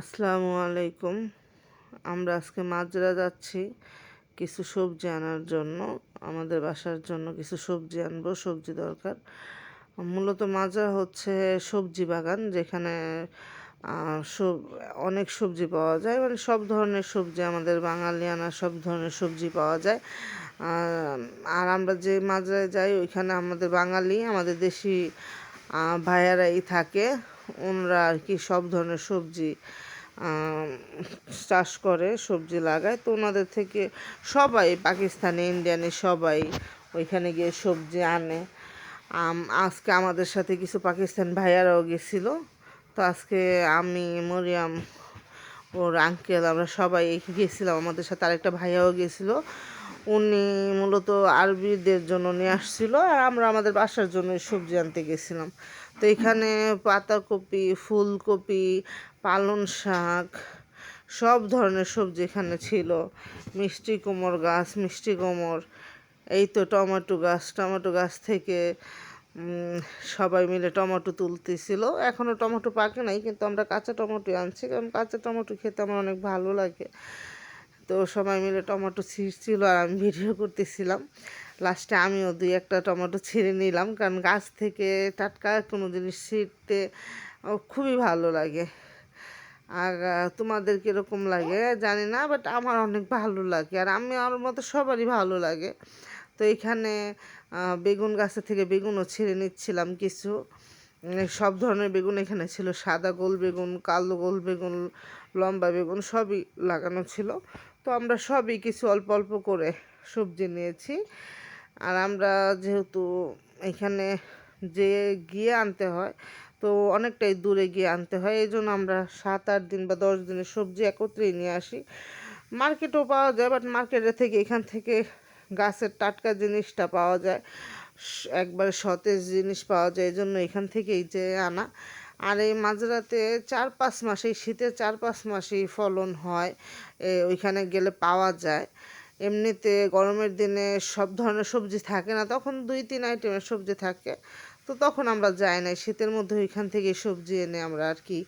আসসালামু আলাইকুম। আমরা আজকে মাজরা যাচ্ছি কিছু সবজি আনার জন্য। আমাদের বাসার জন্য কিছু সবজি আনব, সবজি দরকার। মূলত মাজরা হচ্ছে সবজি বাগান যেখানে সব, অনেক সবজি পাওয়া যায়। মানে সব ধরনের সবজি আমাদের বাঙালিয়ানা সব ধরনের সবজি পাওয়া যায়। আর আমরা যে মাজরায় যাই, ওইখানে আমাদের বাঙালি, আমাদের দেশি ভাইয়ারাই থাকে। ওনারা আর কি সব ধরনের সবজি চাষ করে, সবজি লাগায়। তো ওনাদের থেকে সবাই, পাকিস্তানি, ইন্ডিয়ানে সবাই ওইখানে গিয়ে সবজি আনে। আজকে আমাদের সাথে কিছু পাকিস্তান ভাইয়ারাও গেছিল। তো আজকে আমি, মরিয়াম, ওর আঙ্কেল আমরা সবাই গেছিলাম। আমাদের সাথে আরেকটা ভাইয়াও গেছিল। উনি মূলত আরবিদের জন্য নিয়ে আসছিল আর আমরা আমাদের বাসার জন্য সবজি আনতে গেছিলাম। তো এখানে পাতাকপি, ফুলকপি, পালং শাক, সব ধরনের সবজি এখানে ছিল। মিষ্টি কোমর গাছ, মিষ্টি কোমর, এই তো টমেটো গাছ। টমেটো গাছ থেকে সবাই মিলে টমেটো তুলতেছিল। এখনও টমেটো পাকে নাই, কিন্তু আমরা কাঁচা টমেটো আনছি। কারণ কাঁচা টমেটো খেতে আমার অনেক ভালো লাগে। তো সবাই মিলে টমেটো ছিঁড়ছিল আর আমি ভিডিও করতেছিলাম। লাস্টে আমিও দুই একটা টমেটো ছিঁড়ে নিলাম কারণ গাছ থেকে টাটকা কোনো জিনিস ছিঁড়তে খুবই ভালো লাগে। আর তোমাদের কীরকম লাগে? জানি না বাট আমার অনেক ভালো লাগে আর আমি আমার মতো সবারই ভালো লাগে। তো এখানে বেগুন গাছের থেকে বেগুনও ছিঁড়ে নিচ্ছিলাম কিছু। সব ধরনের বেগুন এখানে ছিল। সাদা গোল বেগুন, কালো গোল বেগুন, লম্বা বেগুন সবই লাগানো ছিল। তো আমরা সবই কিছু অল্প অল্প করে সবজি নিয়েছি। আর আমরা যেহেতু এখানে যে গিয়ে আনতে হয়, তো অনেকটাই দূরে গিয়ে আনতে হয়, এই জন্য আমরা সাত, আট দিন বা দশ দিনের সবজি একত্রেই নিয়ে আসি। মার্কেটও পাওয়া যায় বাট মার্কেটের থেকে এখান থেকে গাছের টাটকা জিনিসটা পাওয়া যায় একবারে সতেজ জিনিস পাওয়া যায়, এই জন্য এখান থেকেই যে আনা। আর এই মাঝরাতে চার পাঁচ মাস শীতে চার পাঁচ মাসেই ফলন হয় ওইখানে গেলে পাওয়া যায়। এমনিতে গরমের দিনে সব ধরনের সবজি থাকে না, তখন দুই তিন আইটেমের সবজি থাকে, তো তখন আমরা যাই না। শীতের মধ্যে ওইখান থেকে সবজি এনে আমরা আর কি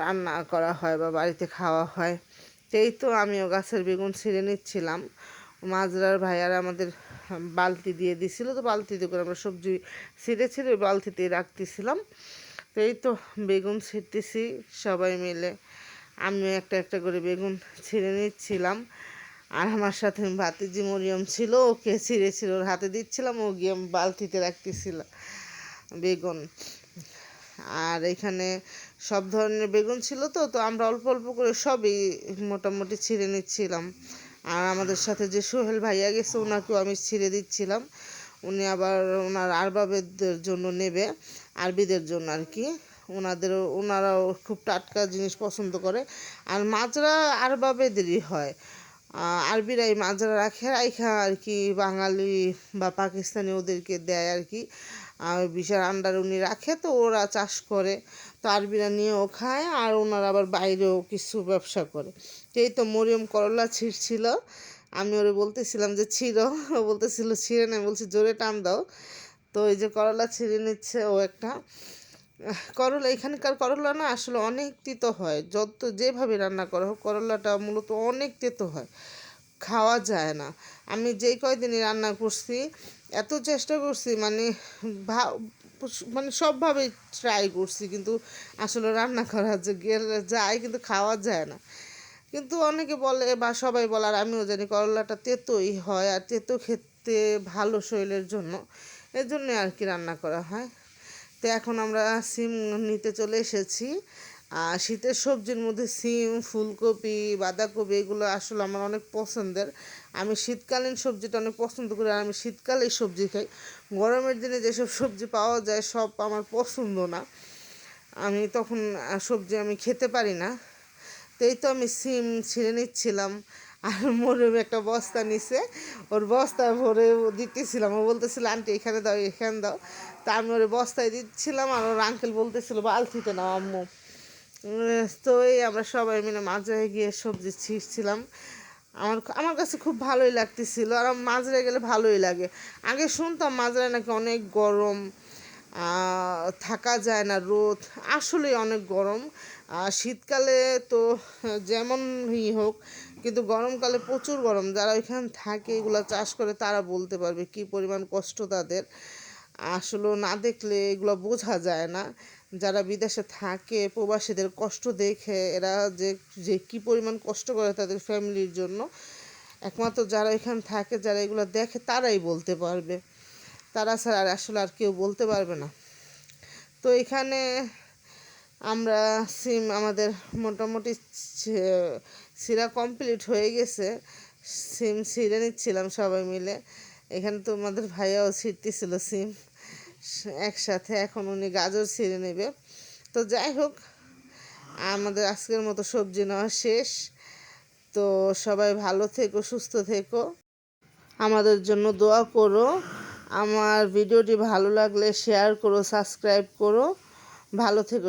রান্না করা হয় বা বাড়িতে খাওয়া হয়। এই তো আমিও গাছের বেগুন ছিঁড়ে নিচ্ছিলাম। মাজরার ভাইয়ারা আমাদের বালতি দিয়ে দিছিল, তো বালতিতে করে আমরা সবজি ছিঁড়ে ছিঁড়ে ওই বালতিতেই রাখতেছিলাম। এই তো বেগুন ছিঁড়তেছি সবাই মিলে। আমিও একটা একটা করে বেগুন ছিঁড়ে নিচ্ছিলাম। আর আমার সাথে ভাতিজি মরিয়ম ছিল, ওকে ছিঁড়েছিল ওর হাতে দিচ্ছিলাম, ও গিয়ে আমি বালতিতে রাখতেছিল বেগুন। আর এখানে সব ধরনের বেগুন ছিল তো তো আমরা অল্প অল্প করে সবই মোটামুটি ছিঁড়ে নিচ্ছিলাম। আর আমাদের সাথে যে সোহেল ভাইয়া গেছে, ওনাকেও আমি ছিঁড়ে দিচ্ছিলাম। উনি আবার ওনার আরবাবেদের জন্য নেবে আরবিদের জন্য আর কি। ওনাদেরও ওনারাও খুব টাটকা জিনিস পছন্দ করে। আর মাজরা আরবাবেদেরই হয়। আহ, আরবিরাই মাজরা রাখে রাইখা আর কি বাঙালি বা পাকিস্তানি ওদেরকে দেয় আর কি। বিশাল আন্ডার উনি রাখে তো ওরা চাষ করে। তো আরবিরা নিয়েও খায় আর ওনারা আবার বাইরেও কিছু ব্যবসা করে। এই তো মরিয়ম করলা ছিঁড়ছিল। আমি ওরে বলতেছিলাম যে, ছিঁড়ো। ও বলতেছিল, ছিঁড়ে না। বলছি, জোরে টান দাও। তো এই যে করলা ছিঁড়ে নিচ্ছে ও একটা। করলা, এখানকার করলা না আসলে অনেক তিতো হয়। যত যেভাবে রান্না করা হোক, করলাটা মূলত অনেক তেতো হয়। খাওয়া যায় না। আমি যেই কয়দিনই রান্না করছি, এত চেষ্টা করছি মানে ভা- মানে সবভাবে ট্রাই করছি, কিন্তু আসলে রান্না করা যে গেলে যায়, কিন্তু খাওয়া যায় না। কিন্তু অনেকে বলে বা সবাই বলে, আর আমিও জানি করলাটা তেতোই হয় আর তেতো খেতে ভালো শরীরের জন্য। এর জন্য আর কি রান্না করা হয়। তো এখন আমরা সিম নিতে চলে এসেছি। আর শীতের সবজির মধ্যে সিম, ফুলকপি, বাঁধাকপি, এগুলো আসলে আমার অনেক পছন্দের। আমি শীতকালীন সবজিটা অনেক পছন্দ করি আর আমি শীতকালেই সবজি খাই। গরমের দিনে যেসব সবজি পাওয়া যায় সব আমার পছন্দ না। আমি তখন সবজি আমি খেতে পারি না। তো এই তো আমি সিম ছিঁড়ে নিচ্ছিলাম। আর মরুম একটা বস্তা নিছে। ওর বস্তা ভরে দিতেছিলাম। ও বলতেছিল, আন্টি, এখানে দাও এখানে দাও। তা আমি ওর বস্তায় দিচ্ছিলাম আর ওর আঙ্কেল বলতেছিল বালতিতে নাও আম্মু। তো এই আমরা সবাই মিলে মাঝরায় গিয়ে সবজি ছিঁড়ছিলাম। আমার আমার কাছে খুব ভালোই লাগতেছিল। আর মাঝরায় গেলে ভালোই লাগে। আগে শুনতাম মাঝরায় নাকি অনেক গরম। থাকা যায় না, রোদ আসলে অনেক গরম। আর শীতকালে তো যেমনই হোক, কিন্তু গরমকালে প্রচুর গরম। যারা ওইখানে থাকে, এগুলো চাষ করে, তারা বলতে পারবে কি পরিমাণ কষ্ট তাদের। আসলে না দেখলে এগুলো বোঝা যায় না। যারা বিদেশে থাকে, প্রবাসীদের কষ্ট দেখে, এরা যে যে কী পরিমাণ কষ্ট করে তাদের ফ্যামিলির জন্য। একমাত্র যারা এখানে থাকে, যারা এগুলো দেখে, তারাই বলতে পারবে। তারা আর আসলে আর কেউ বলতে পারবে না। তো এখানে আমরা সিম আমাদের মোটামুটি সিরা কমপ্লিট হয়ে গেছে। সিম ছিঁড়ে নিচ্ছিলাম সবাই মিলে। এখানে তো আমাদের ভাইয়াও ছিঁড়তেছিল সিম একসাথে, এখন উনি গাজর ছিঁড়ে নেবে। তো যাই হোক, আমাদের আজকের মতো সবজি নেওয়া শেষ। তো সবাই ভালো থেকো, সুস্থ থেকো। আমাদের জন্য দোয়া করো। আমার ভিডিওটি ভালো লাগলে শেয়ার করো সাবস্ক্রাইব করো। ভালো থেকো